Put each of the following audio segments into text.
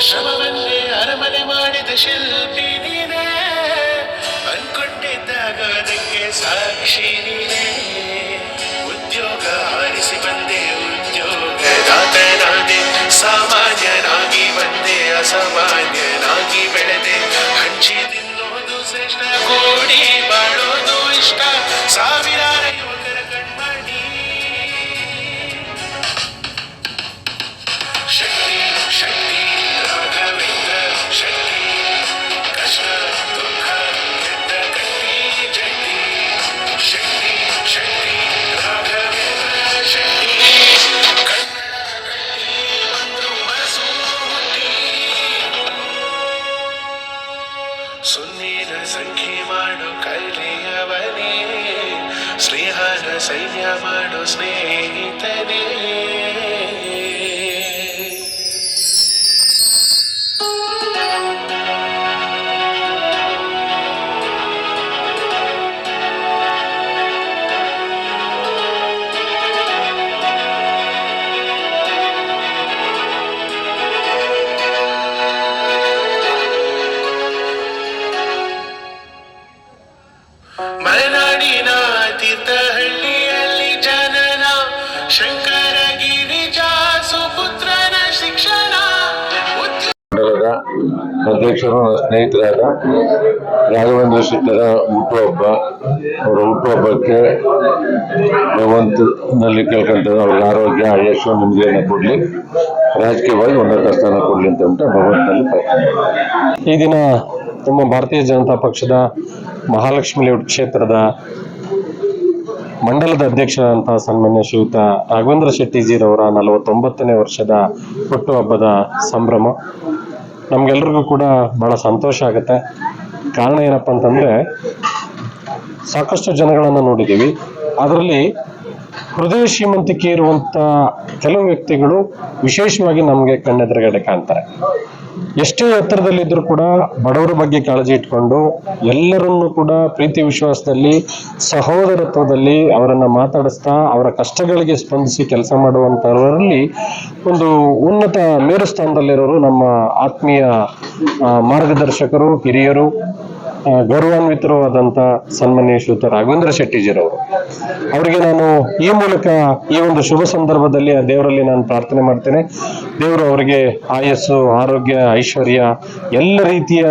ಶ್ರಮವನ್ನೇ ಅರಮನೆ ಮಾಡಿದ ಶಿಲ್ಪಿ ನೀನೇ. ಅನ್ಕೊಂಡಿದ್ದಾಗ ಅದಕ್ಕೆ ಸಾಕ್ಷಿ ನೀನೇ. ಉದ್ಯೋಗ ಆರಿಸಿ ಬಂದೆ ಉದ್ಯೋಗದಾತನಾದೆ ಸಾಮಾನ್ಯನಾಗಿ ಬಂದೆ ಅಸಾಮಾನ್ಯನಾಗಿ శయ్యమడు స్నేహి ಅಧ್ಯಕ್ಷರು ಸ್ನೇಹಿತರಾದ ರಾಘವೇಂದ್ರ ಶೆಟ್ಟರ ಹುಟ್ಟುಹಬ್ಬ, ಅವರ ಹುಟ್ಟುಹಬ್ಬಕ್ಕೆ ಭಗವಂತನಲ್ಲಿ ಕೇಳ್ಕೊಂತಾರೆ ಅವ್ರಿಗೆ ಆರೋಗ್ಯ ಆಯುಷ್ಯ ನಿಮಗೆ ಕೊಡಲಿ. ರಾಜಕೀಯವಾಗಿ ಉನ್ನತ ಸ್ಥಾನ ಕೊಡಲಿ ಅಂತ ಉಂಟು ಭಗವಂತನಲ್ಲಿ ಈ ದಿನ ನಮ್ಮ ಭಾರತೀಯ ಜನತಾ ಪಕ್ಷದ ಮಹಾಲಕ್ಷ್ಮಿ ಲೇಔಟ್ ಕ್ಷೇತ್ರದ ಮಂಡಲದ ಅಧ್ಯಕ್ಷರಾದಂತಹ ಸನ್ಮಾನ್ಯ ಶ್ರೀಯುತ ರಾಘವೇಂದ್ರ ಶೆಟ್ಟಿಜಿರವರ ನಲವತ್ತೊಂಬತ್ತನೇ ವರ್ಷದ ಹುಟ್ಟುಹಬ್ಬದ ಸಂಭ್ರಮ. ನಮ್ಗೆಲ್ರಿಗೂ ಕೂಡ ಬಹಳ ಸಂತೋಷ ಆಗುತ್ತೆ. ಕಾರಣ ಏನಪ್ಪ ಅಂತಂದ್ರೆ, ಸಾಕಷ್ಟು ಜನಗಳನ್ನು ನೋಡಿದ್ದೀವಿ. ಅದರಲ್ಲಿ ಹೃದಯ ಶ್ರೀಮಂತಿಕೆ ಇರುವಂತ ಕೆಲವು ವ್ಯಕ್ತಿಗಳು ವಿಶೇಷವಾಗಿ ನಮಗೆ ಕಣ್ಣೆದುರುಗಡೆ ಕಾಣ್ತಾರೆ. ಎಷ್ಟೇ ಎತ್ತರದಲ್ಲಿದ್ದರೂ ಕೂಡ ಬಡವರ ಬಗ್ಗೆ ಕಾಳಜಿ ಇಟ್ಕೊಂಡು ಎಲ್ಲರನ್ನೂ ಕೂಡ ಪ್ರೀತಿ ವಿಶ್ವಾಸದಲ್ಲಿ, ಸಹೋದರತ್ವದಲ್ಲಿ ಅವರನ್ನು ಮಾತಾಡಿಸ್ತಾ, ಅವರ ಕಷ್ಟಗಳಿಗೆ ಸ್ಪಂದಿಸಿ ಕೆಲಸ ಮಾಡುವಂಥವರಲ್ಲಿ ಒಂದು ಉನ್ನತ ಮೇರು ಸ್ಥಾನದಲ್ಲಿರೋರು ನಮ್ಮ ಆತ್ಮೀಯ ಮಾರ್ಗದರ್ಶಕರು, ಹಿರಿಯರು. ಗೌರವಾನ್ವಿತರು ಆದಂತ ಸನ್ಮಾನ್ಯ ಶ್ರೀಯುತ ರಾಘವೇಂದ್ರ ಶೆಟ್ಟಿಜಿರವರು. ಅವರಿಗೆ ನಾನು ಈ ಮೂಲಕ ಈ ಒಂದು ಶುಭ ಸಂದರ್ಭದಲ್ಲಿ ಆ ದೇವರಲ್ಲಿ ನಾನು ಪ್ರಾರ್ಥನೆ ಮಾಡ್ತೇನೆ. ದೇವರು ಅವರಿಗೆ ಆಯಸ್ಸು ಆರೋಗ್ಯ ಐಶ್ವರ್ಯ ಎಲ್ಲ ರೀತಿಯ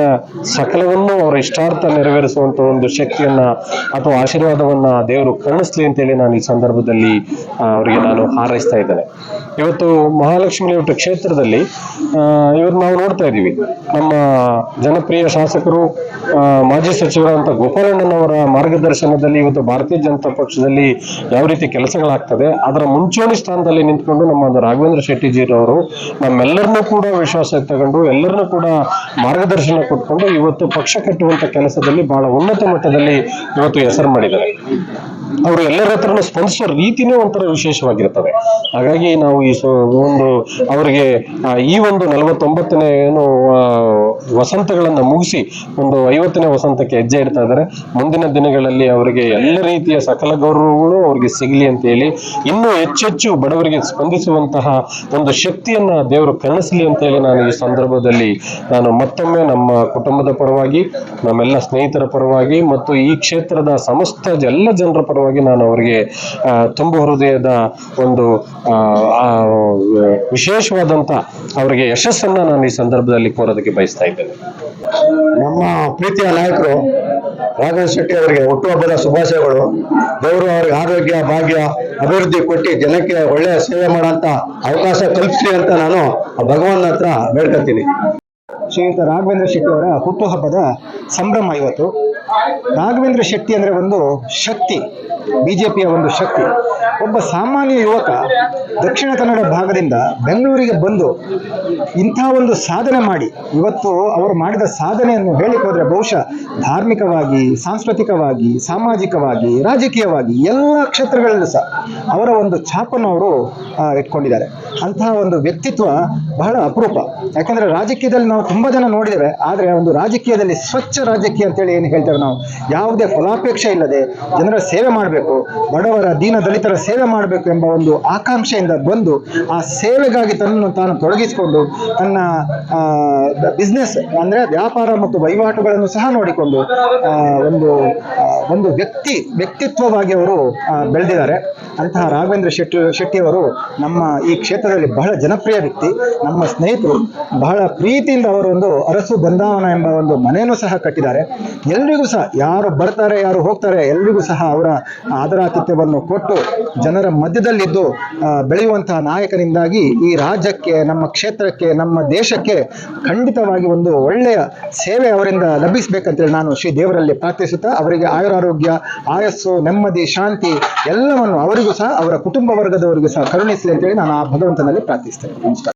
ಸಕಲವನ್ನು ಅವರ ಇಷ್ಟಾರ್ಥ ನೆರವೇರಿಸುವಂತ ಒಂದು ಶಕ್ತಿಯನ್ನ ಅಥವಾ ಆಶೀರ್ವಾದವನ್ನ ದೇವರು ಕರುಣಿಸ್ಲಿ ಅಂತೇಳಿ ನಾನು ಈ ಸಂದರ್ಭದಲ್ಲಿ ಅವರಿಗೆ ನಾನು ಹಾರೈಸ್ತಾ ಇದ್ದೇನೆ. ಇವತ್ತು ಮಹಾಲಕ್ಷ್ಮಿ ಲೇಔಟ್ ಕ್ಷೇತ್ರದಲ್ಲಿ ಇವರು ನಾವು ನೋಡ್ತಾ ಇದ್ದೀವಿ. ನಮ್ಮ ಜನಪ್ರಿಯ ಶಾಸಕರು ಆ, ಮಾಜಿ ಸಚಿವರಾದಂಥ ಗೋಪಾಲಣ್ಣನವರ ಮಾರ್ಗದರ್ಶನದಲ್ಲಿ ಇವತ್ತು ಭಾರತೀಯ ಜನತಾ ಪಕ್ಷದಲ್ಲಿ ಯಾವ ರೀತಿ ಕೆಲಸಗಳಾಗ್ತದೆ, ಅದರ ಮುಂಚೂಣಿ ಸ್ಥಾನದಲ್ಲಿ ನಿಂತ್ಕೊಂಡು ನಮ್ಮ ರಾಘವೇಂದ್ರ ಶೆಟ್ಟಿಜಿರವರು ನಮ್ಮೆಲ್ಲರನ್ನೂ ಕೂಡ ವಿಶ್ವಾಸ ತಗೊಂಡು ಎಲ್ಲರನ್ನೂ ಕೂಡ ಮಾರ್ಗದರ್ಶನ ಕೊಟ್ಕೊಂಡು ಇವತ್ತು ಪಕ್ಷ ಕಟ್ಟುವಂತ ಕೆಲಸದಲ್ಲಿ ಬಹಳ ಉನ್ನತ ಮಟ್ಟದಲ್ಲಿ ಇವತ್ತು ಹೆಸರು ಮಾಡಿದ್ದಾರೆ. ಅವರು ಎಲ್ಲರ ಹತ್ರನೂ ಸ್ಪಂದಿಸೋ ರೀತಿನೇ ಒಂಥರ ವಿಶೇಷವಾಗಿರ್ತವೆ ಹಾಗಾಗಿ ನಾವು ಈ ಒಂದು ಅವರಿಗೆ ಈ ಒಂದು ನಲವತ್ತೊಂಬತ್ತನೇ ಏನು ವಸಂತಗಳನ್ನು ವಸಂತಗಳನ್ನ ಮುಗಿಸಿ ಒಂದು ಐವತ್ತನೇ ವಸಂತಕ್ಕೆ ಹೆಜ್ಜೆ ಇಡ್ತಾ ಇದ್ದಾರೆ. ಮುಂದಿನ ದಿನಗಳಲ್ಲಿ ಅವರಿಗೆ ಎಲ್ಲ ರೀತಿಯ ಸಕಲ ಗೌರವಗಳು ಅವರಿಗೆ ಸಿಗಲಿ ಅಂತ ಹೇಳಿ, ಇನ್ನೂ ಹೆಚ್ಚೆಚ್ಚು ಬಡವರಿಗೆ ಸ್ಪಂದಿಸುವಂತಹ ಒಂದು ಶಕ್ತಿಯನ್ನ ದೇವರು ಕರುಣಿಸಲಿ ಅಂತ ಹೇಳಿ ನಾನು ಈ ಸಂದರ್ಭದಲ್ಲಿ ನಾನು ಮತ್ತೊಮ್ಮೆ ನಮ್ಮ ಕುಟುಂಬದ ಪರವಾಗಿ, ನಮ್ಮೆಲ್ಲ ಸ್ನೇಹಿತರ ಪರವಾಗಿ ಮತ್ತು ಈ ಕ್ಷೇತ್ರದ ಸಮಸ್ತ ಎಲ್ಲ ಜನರ ಪರವಾಗಿ ನಾನು ಅವರಿಗೆ ತುಂಬು ಹೃದಯದ ಒಂದು ವಿಶೇಷವಾದಂಥ ಅವರಿಗೆ ಯಶಸ್ಸನ್ನ ನಾನು ಈ ಸಂದರ್ಭದಲ್ಲಿ ಕೋರೋದಕ್ಕೆ ಬಯಸ್ತಾ ಇದ್ದೇನೆ. ನಮ್ಮ ಪ್ರೀತಿಯ ನಾಯಕರು ರಾಘವೇಂದ್ರ ಶೆಟ್ಟಿ ಅವರಿಗೆ ಹುಟ್ಟುಹಬ್ಬದ ಶುಭಾಶಯಗಳು. ದೇವರು ಅವರಿಗೆ ಆರೋಗ್ಯ ಭಾಗ್ಯ ಅಭಿವೃದ್ಧಿ ಕೊಟ್ಟು ಜನಕ್ಕೆ ಒಳ್ಳೆಯ ಸೇವೆ ಮಾಡೋಂಥ ಅವಕಾಶ ಕಲ್ಪಿಸಿ ಅಂತ ನಾನು ಭಗವಾನ್ ಹತ್ರ ಬೇಡ್ಕೊತೀನಿ. ಶ್ರೀಯುತ ರಾಘವೇಂದ್ರ ಶೆಟ್ಟಿ ಅವರ ಹುಟ್ಟುಹಬ್ಬದ ಸಂಭ್ರಮ ಇವತ್ತು. ರಾಘವೇಂದ್ರ ಶೆಟ್ಟಿ ಅಂದ್ರೆ ಒಂದು ಶಕ್ತಿ. ಬಿಜೆಪಿಯ ಒಂದು ಶಕ್ತಿ. ಒಬ್ಬ ಸಾಮಾನ್ಯ ಯುವಕ ದಕ್ಷಿಣ ಕನ್ನಡ ಭಾಗದಿಂದ ಬೆಂಗಳೂರಿಗೆ ಬಂದು ಇಂಥ ಒಂದು ಸಾಧನೆ ಮಾಡಿ, ಇವತ್ತು ಅವರು ಮಾಡಿದ ಸಾಧನೆಯನ್ನು ಹೇಳಿಕೋದ್ರೆ ಬಹುಶಃ ಧಾರ್ಮಿಕವಾಗಿ, ಸಾಂಸ್ಕೃತಿಕವಾಗಿ, ಸಾಮಾಜಿಕವಾಗಿ, ರಾಜಕೀಯವಾಗಿ ಎಲ್ಲ ಕ್ಷೇತ್ರಗಳಲ್ಲೂ ಸಹ ಅವರ ಒಂದು ಛಾಪನ್ನು ಅವರು ಇಟ್ಕೊಂಡಿದ್ದಾರೆ. ಅಂತಹ ಒಂದು ವ್ಯಕ್ತಿತ್ವ ಬಹಳ ಅಪರೂಪ. ಯಾಕಂದ್ರೆ ರಾಜಕೀಯದಲ್ಲಿ ನಾವು ತುಂಬಾ ಜನ ನೋಡಿದ್ದೇವೆ, ಆದರೆ ಒಂದು ರಾಜಕೀಯದಲ್ಲಿ ಸ್ವಚ್ಛ ರಾಜಕೀಯ ಅಂತೇಳಿ ಏನು ಹೇಳ್ತೇವೆ ನಾವು? ಯಾವುದೇ ಫಲಾಪೇಕ್ಷೆ ಇಲ್ಲದೆ ಜನರ ಸೇವೆ ಮಾಡಬೇಕು. ಬಡವರ ದೀನ ದಲಿತರ ಸೇವೆ ಮಾಡಬೇಕು ಎಂಬ ಒಂದು ಆಕಾಂಕ್ಷೆಯಿಂದ ಬಂದು ಆ ಸೇವೆಗಾಗಿ ತನ್ನನ್ನು ತಾನು ತೊಡಗಿಸಿಕೊಂಡು ತನ್ನ ಬಿಸ್ನೆಸ್ ಅಂದರೆ ವ್ಯಾಪಾರ ಮತ್ತು ವಹಿವಾಟುಗಳನ್ನು ಸಹ ನೋಡಿಕೊಂಡು ಒಂದು ಒಂದು ವ್ಯಕ್ತಿ, ವ್ಯಕ್ತಿತ್ವವಾಗಿ ಅವರು ಬೆಳೆದಿದ್ದಾರೆ. ಅಂತಹ ರಾಘವೇಂದ್ರ ಶೆಟ್ಟಿ, ಶೆಟ್ಟಿಯವರು ನಮ್ಮ ಈ ಕ್ಷೇತ್ರದಲ್ಲಿ ಬಹಳ ಜನಪ್ರಿಯ ವ್ಯಕ್ತಿ. ನಮ್ಮ ಸ್ನೇಹಿತರು ಬಹಳ ಪ್ರೀತಿಯಿಂದ ಅವರೊಂದು ಅರಸು ಬೃಂದಾವನ ಎಂಬ ಒಂದು ಮನೆಯನ್ನು ಸಹ ಕಟ್ಟಿದ್ದಾರೆ. ಎಲ್ರಿಗೂ ಸಹ ಯಾರು ಬರ್ತಾರೆ, ಯಾರು ಹೋಗ್ತಾರೆ, ಎಲ್ರಿಗೂ ಸಹ ಅವರ ಆದರಾತಿಥ್ಯವನ್ನು ಕೊಟ್ಟು ಜನರ ಮಧ್ಯದಲ್ಲಿದ್ದು ಬೆಳೆಯುವಂತಹ ನಾಯಕನಿಂದಾಗಿ ಈ ರಾಜ್ಯಕ್ಕೆ, ನಮ್ಮ ಕ್ಷೇತ್ರಕ್ಕೆ, ನಮ್ಮ ದೇಶಕ್ಕೆ ಖಂಡಿತವಾಗಿ ಒಂದು ಒಳ್ಳೆಯ ಸೇವೆ ಅವರಿಂದ ಲಭಿಸಬೇಕಂತೇಳಿ ನಾನು ಶ್ರೀ ದೇವರಲ್ಲಿ ಪ್ರಾರ್ಥಿಸುತ್ತಾ, ಅವರಿಗೆ ಆಯುರಾರೋಗ್ಯ, ಆಯಸ್ಸು, ನೆಮ್ಮದಿ, ಶಾಂತಿ ಎಲ್ಲವನ್ನು ಅವರಿಗೂ ಸಹ, ಅವರ ಕುಟುಂಬ ವರ್ಗದವರಿಗೂ ಸಹ ಕರುಣಿಸಲಿ ಅಂತೇಳಿ ನಾನು ಆ ಭಗವಂತನಲ್ಲಿ ಪ್ರಾರ್ಥಿಸ್ತೇನೆ. ನಮಸ್ಕಾರ.